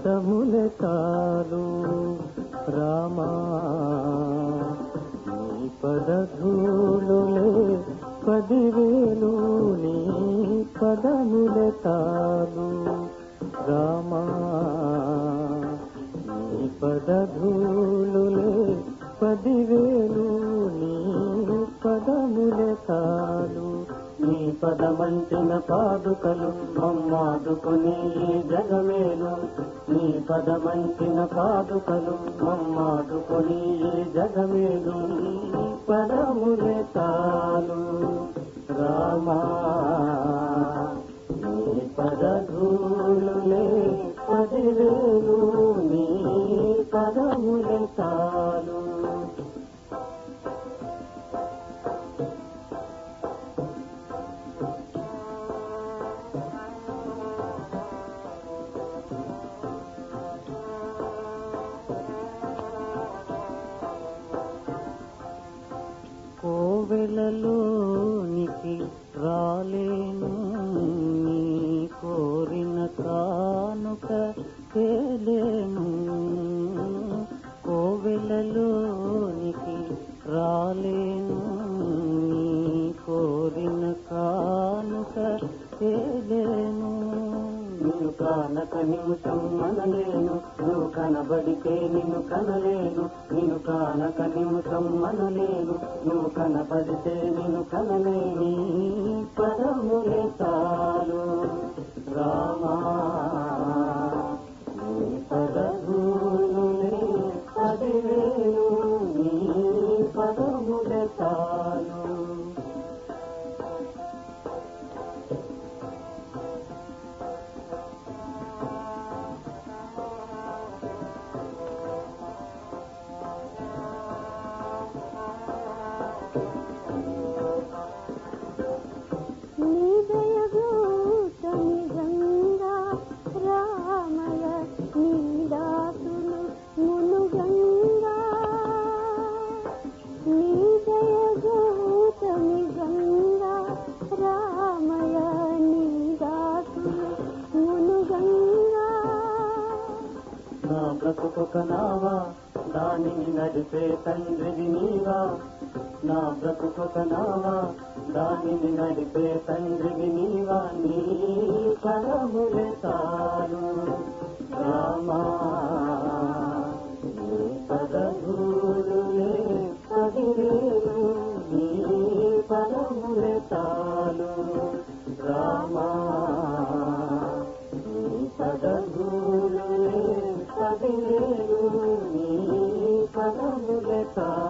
పాదముల తాను రామా. నీ పదధూలులే పదివేలు నీ పదముల తాను రామా. నీ పదధూలులే పదివేలు నీ పదముల తాను నీ పదమంచిన పాదుకలు మమ్మాదుకొని ఈ జగమేలు. నీ పదమంచిన పాదుకలు మమ్మాదుకొని ఈ జగమేలు. నీ పదములే తాను రామా. నీ పదధూలులే పదివేలు. కోవెలలోనికి రాలేను. నీ కోరిన కానుక తేలేను. కోవెలలోనికి రాలేను. కనక నిమిషం సమ్మనలేను నువ్వు కనబడితే నిన్ను కనలేను నిన్ను కానక నిన్ను సమ్మనలేను నువ్వు కనబడితే నిన్ను కనలేని పదములే చాలు. రామా బ్రతుకొక నావా దానిని నడిపే తండ్రివి నీవా? నా బ్రతుకొక నావా దానిని నడిపే తండ్రివి నీవా? నీ పదములే తాను ta